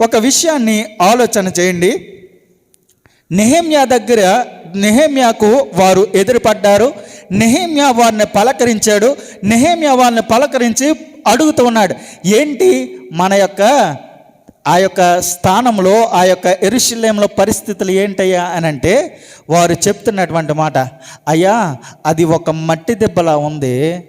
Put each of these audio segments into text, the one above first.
ఒక విషయాన్ని ఆలోచన చేయండి. నెహేమ్యా దగ్గర నెహేమ్యాకు వారు ఎదురుపడ్డారు. నెహేమ్యా వారిని పలకరించాడు. నెహేమ్యా వారిని పలకరించి అడుగుతూ ఉన్నాడు ఏంటి మన యొక్క ఆ యొక్క స్థానంలో ఆ యొక్క ఎరుశల్యంలో పరిస్థితులు ఏంటయ్యా? అని అంటే వారు చెప్తున్నటువంటి మాట అయ్యా అది ఒక మట్టి దెబ్బలా ఉంది.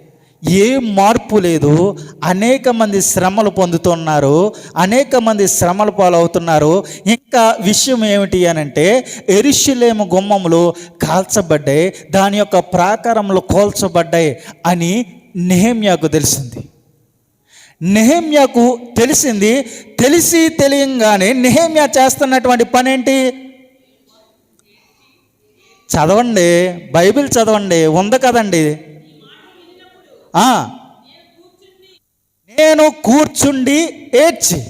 ఏ మార్పు లేదు. అనేక మంది శ్రమలు పొందుతున్నారు. అనేక మంది శ్రమల పాలవుతున్నారు. ఇంకా విషయం ఏమిటి అని అంటే ఎరుషులేము గుమ్మములు కాల్చబడ్డాయి. దాని యొక్క ప్రాకారములు కోల్చబడ్డాయి అని నెహమ్యాకు తెలిసింది. నెహమ్యాకు తెలిసింది. తెలిసి తెలియంగానే నెహమ్యా చేస్తున్నటువంటి పని ఏంటి చదవండి. బైబిల్ చదవండి. ఉంది కదండి. నేను కూర్చుండి ఏడ్చి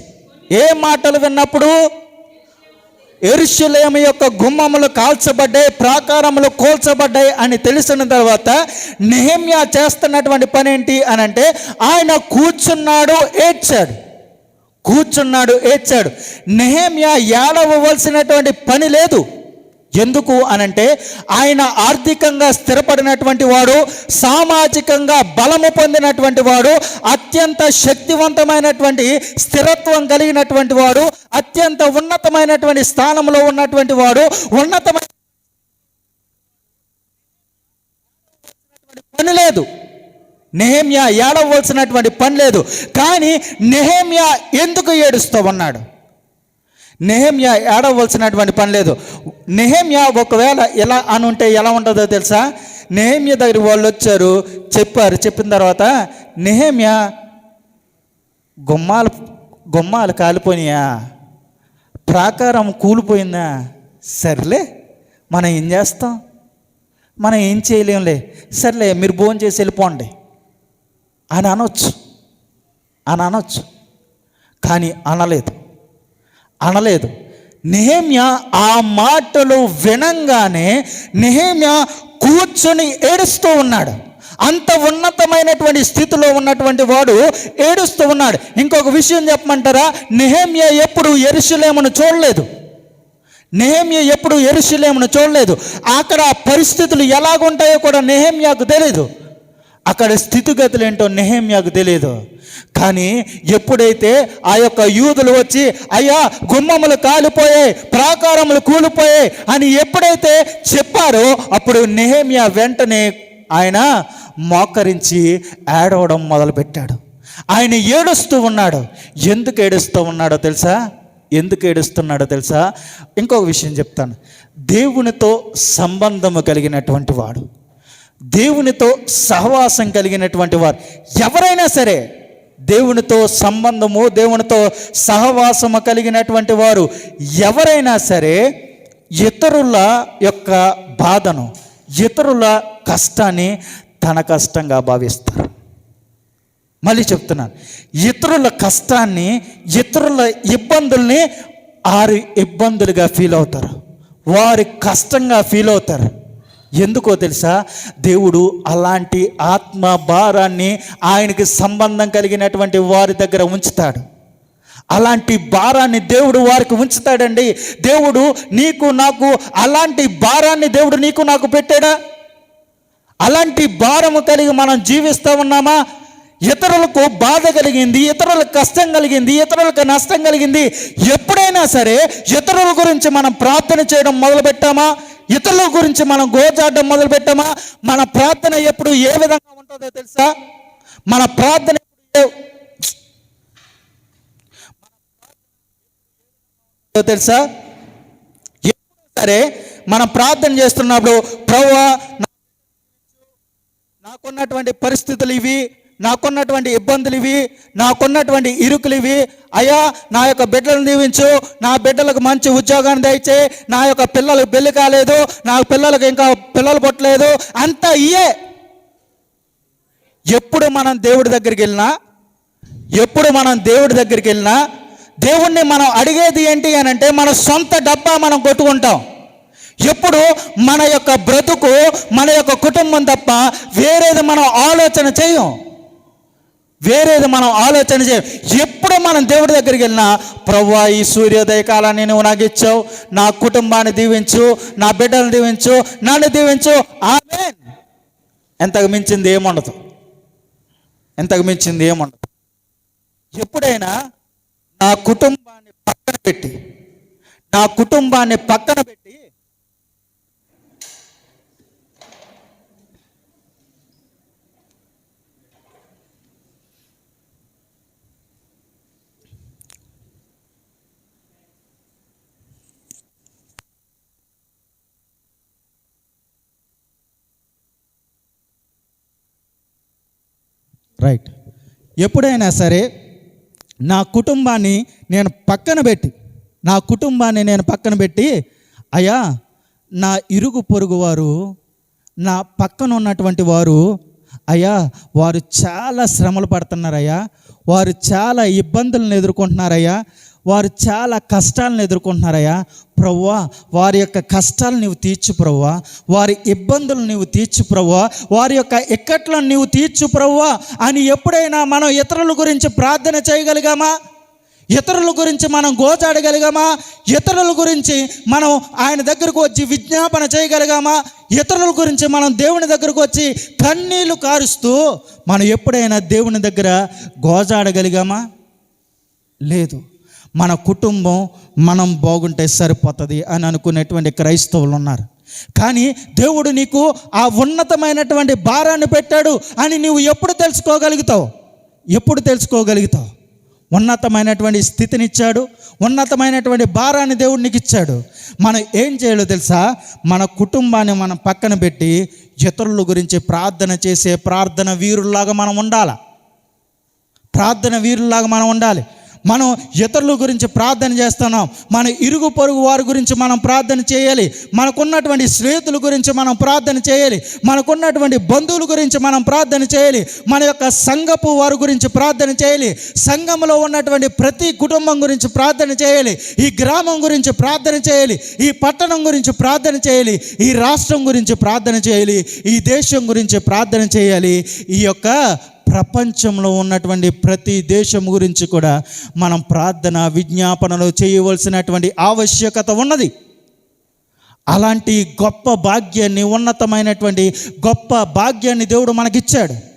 ఏ మాటలు విన్నప్పుడు ఎరుషులేము యొక్క గుమ్మములు కాల్చబడ్డాయి ప్రాకారములు కోల్చబడ్డాయి అని తెలిసిన తర్వాత నెహమ్యా చేస్తున్నటువంటి పని ఏంటి అని అంటే ఆయన కూర్చున్నాడు ఏడ్చాడు. కూర్చున్నాడు ఏడ్చాడు. నెహమ్యా ఏడవలసినటువంటి పని లేదు. ఎందుకు అనంటే ఆయన ఆర్థికంగా స్థిరపడినటువంటి వాడు సామాజికంగా బలము పొందినటువంటి వాడు అత్యంత శక్తివంతమైనటువంటి స్థిరత్వం కలిగినటువంటి వాడు అత్యంత ఉన్నతమైనటువంటి స్థానంలో ఉన్నటువంటి వాడు ఉన్నతమైన పని లేదు. నెహేమ్యా ఏడవలసినటువంటి పని లేదు. కానీ నెహేమ్యా ఎందుకు ఏడుస్తూ ఉన్నాడు? నెహమ్యా ఏడవలసినటువంటి పని లేదు. నెహమ్యా ఒకవేళ ఎలా అని ఉంటే ఎలా ఉంటుందో తెలుసా? నెహమ్య దగ్గర వాళ్ళు వచ్చారు చెప్పారు. చెప్పిన తర్వాత నెహమ్యా గుమ్మాలు గుమ్మాలు కాలిపోయినాయా? ప్రాకారం కూలిపోయిందా? సర్లే మనం ఏం చేస్తాం? మనం ఏం చేయలేంలే. సర్లే మీరు భోజనం చేసి వెళ్ళిపోండి. అని అనొచ్చు. అని అనొచ్చు. కానీ అనలేదు. అనలేదు. నెహమ్య ఆ మాటలు వినంగానే నెహమ్య కూర్చొని ఏడుస్తూ ఉన్నాడు. అంత ఉన్నతమైనటువంటి స్థితిలో ఉన్నటువంటి వాడు ఏడుస్తూ ఉన్నాడు. ఇంకొక విషయం చెప్పమంటారా? నెహమ్య ఎప్పుడు ఎరుసలేమును చూడలేదు. నెహమ్య ఎప్పుడు ఎరుసలేమును చూడలేదు. అక్కడ పరిస్థితులు ఎలాగుంటాయో కూడా నెహమ్యాకు తెలియదు అక్కడ స్థితిగతులు ఏంటో నెహమ్యాకు తెలియదు కానీ ఎప్పుడైతే ఆ యొక్క యూదులు వచ్చి అయ్యా గుమ్మములు కాలిపోయాయి ప్రాకారములు కూలిపోయాయి అని ఎప్పుడైతే చెప్పారో అప్పుడు నెహమ్యా వెంటనే ఆయన మోకరించి ఏడవడం మొదలుపెట్టాడు. ఆయన ఏడుస్తూ ఉన్నాడు. ఎందుకు ఏడుస్తూ ఉన్నాడో తెలుసా? ఎందుకు ఏడుస్తున్నాడో తెలుసా? ఇంకొక విషయం చెప్తాను. దేవునితో సంబంధము కలిగినటువంటి వాడు. దేవునితో సహవాసం కలిగినటువంటి వారు ఎవరైనా సరే దేవునితో సంబంధము దేవునితో సహవాసము కలిగినటువంటి వారు ఎవరైనా సరే ఇతరుల యొక్క బాధను ఇతరుల కష్టాన్ని తన కష్టంగా భావిస్తారు. మళ్ళీ చెప్తున్నాను ఇతరుల కష్టాన్ని ఇతరుల ఇబ్బందుల్ని ఆరు ఇబ్బందులుగా ఫీల్ అవుతారు. వారి కష్టంగా ఫీల్ అవుతారు. ఎందుకో తెలుసా? దేవుడు అలాంటి ఆత్మ భారాన్ని ఆయనకి సంబంధం కలిగినటువంటి వారి దగ్గర ఉంచుతాడు. అలాంటి భారాన్ని దేవుడు వారికి ఉంచుతాడండి. దేవుడు నీకు నాకు అలాంటి భారాన్ని దేవుడు నీకు నాకు పెట్టాడా? అలాంటి భారము కలిగి మనం జీవిస్తూ ఉన్నామా? ఇతరులకు బాధ కలిగింది ఇతరులకు కష్టం కలిగింది ఇతరులకు నష్టం కలిగింది ఎప్పుడైనా సరే ఇతరుల గురించి మనం ప్రార్థన చేయడం మొదలుపెట్టామా? ఇతరుల గురించి మనం గోజాడడం మొదలుపెట్టామా మన ప్రార్థన ఎప్పుడు ఏ విధంగా ఉంటుందో తెలుసా? మన ప్రార్థన తెలుసా? సరే మనం ప్రార్థన చేస్తున్నప్పుడు ప్రవ్వా నాకున్నటువంటి పరిస్థితులు ఇవి. నాకున్నటువంటి ఇబ్బందులు ఇవి నాకున్నటువంటి ఇరుకులు ఇవి అయ్యా నా యొక్క బిడ్డలను దీవించు నా బిడ్డలకు మంచి ఉద్యోగాన్ని దయచే నా యొక్క పిల్లలకు పెళ్ళి కాలేదు నా పిల్లలకు ఇంకా పిల్లలు పుట్టలేదు అంతా ఇయే. ఎప్పుడు మనం దేవుడి దగ్గరికి వెళ్ళినా ఎప్పుడు మనం దేవుడి దగ్గరికి వెళ్ళినా దేవుణ్ణి మనం అడిగేది ఏంటి అని అంటే మన సొంత డబ్బా మనం కొట్టుకుంటాం. ఎప్పుడు మన యొక్క బ్రతుకు మన యొక్క కుటుంబం తప్ప వేరేది మనం ఆలోచన చేయం. వేరేది మనం ఆలోచన చేయం. ఎప్పుడు మనం దేవుడి దగ్గరికి వెళ్ళినా ప్రవ్వా ఈ సూర్యోదయ కాలాన్ని నువ్వు నాకు ఇచ్చావు. నా కుటుంబాన్ని దీవించు. నా బిడ్డలను దీవించు. నన్ను దీవించు. ఆమె ఎంతకు మించింది ఏముండదు. ఎంతకు మించింది ఏముండదు. ఎప్పుడైనా నా కుటుంబాన్ని పక్కన పెట్టి నా కుటుంబాన్ని పక్కన పెట్టి రైట్ ఎప్పుడైనా సరే నా కుటుంబాన్ని నేను పక్కన పెట్టి నా కుటుంబాన్ని నేను పక్కన పెట్టి అయ్యా నా ఇరుగు పొరుగు వారు నా పక్కన ఉన్నటువంటి వారు అయ్యా వారు చాలా శ్రమలు పడుతున్నారయ్యా వారు చాలా ఇబ్బందులను ఎదుర్కొంటున్నారయ్యా వారు చాలా కష్టాలను ఎదుర్కొంటున్నారయ్యా. ప్రవ్వా వారి యొక్క కష్టాలు నీవు తీర్చు ప్రవ్వా. వారి ఇబ్బందులు నీవు తీర్చు ప్రవ్వా. వారి యొక్క ఇక్కట్లను నీవు తీర్చు ప్రవ్వా అని ఎప్పుడైనా మనం ఇతరుల గురించి ప్రార్థన చేయగలిగామా? ఇతరుల గురించి మనం గోచాడగలిగామా ఇతరుల గురించి మనం ఆయన దగ్గరకు వచ్చి విజ్ఞాపన చేయగలిగామా? ఇతరుల గురించి మనం దేవుని దగ్గరకు వచ్చి కన్నీళ్ళు కారుస్తూ మనం ఎప్పుడైనా దేవుని దగ్గర గోజాడగలిగామా? లేదు. మన కుటుంబం మనం బాగుంటే సరిపోతుంది అని అనుకునేటువంటి క్రైస్తవులు ఉన్నారు. కానీ దేవుడు నీకు ఆ ఉన్నతమైనటువంటి భారాన్ని పెట్టాడు అని నీవు ఎప్పుడు తెలుసుకోగలుగుతావు? ఎప్పుడు తెలుసుకోగలుగుతావు? ఉన్నతమైనటువంటి స్థితినిచ్చాడు ఉన్నతమైనటువంటి భారాన్ని దేవుడు నీకు ఇచ్చాడు మనం ఏం చేయాలో తెలుసా? మన కుటుంబాన్ని మనం పక్కన పెట్టి ఇతరుల గురించి ప్రార్థన చేసే ప్రార్థన వీరుల్లాగా మనం ఉండాలి? ప్రార్థన వీరుల్లాగా మనం ఉండాలి. మనం ఇతరుల గురించి ప్రార్థన చేస్తున్నాం. మన ఇరుగు పొరుగు వారి గురించి మనం ప్రార్థన చేయాలి. మనకున్నటువంటి స్నేహితుల గురించి మనం ప్రార్థన చేయాలి. మనకున్నటువంటి బంధువుల గురించి మనం ప్రార్థన చేయాలి. మన యొక్క సంఘపు వారి గురించి ప్రార్థన చేయాలి. సంఘంలో ఉన్నటువంటి ప్రతి కుటుంబం గురించి ప్రార్థన చేయాలి. ఈ గ్రామం గురించి ప్రార్థన చేయాలి. ఈ పట్టణం గురించి ప్రార్థన చేయాలి. ఈ రాష్ట్రం గురించి ప్రార్థన చేయాలి. ఈ దేశం గురించి ప్రార్థన చేయాలి. ఈ యొక్క ప్రపంచంలో ఉన్నటువంటి ప్రతి దేశం గురించి కూడా మనం ప్రార్థన విజ్ఞాపనలు చేయవలసినటువంటి ఆవశ్యకత ఉన్నది. అలాంటి గొప్ప భాగ్యాన్ని ఉన్నతమైనటువంటి గొప్ప భాగ్యాన్ని దేవుడు మనకిచ్చాడు.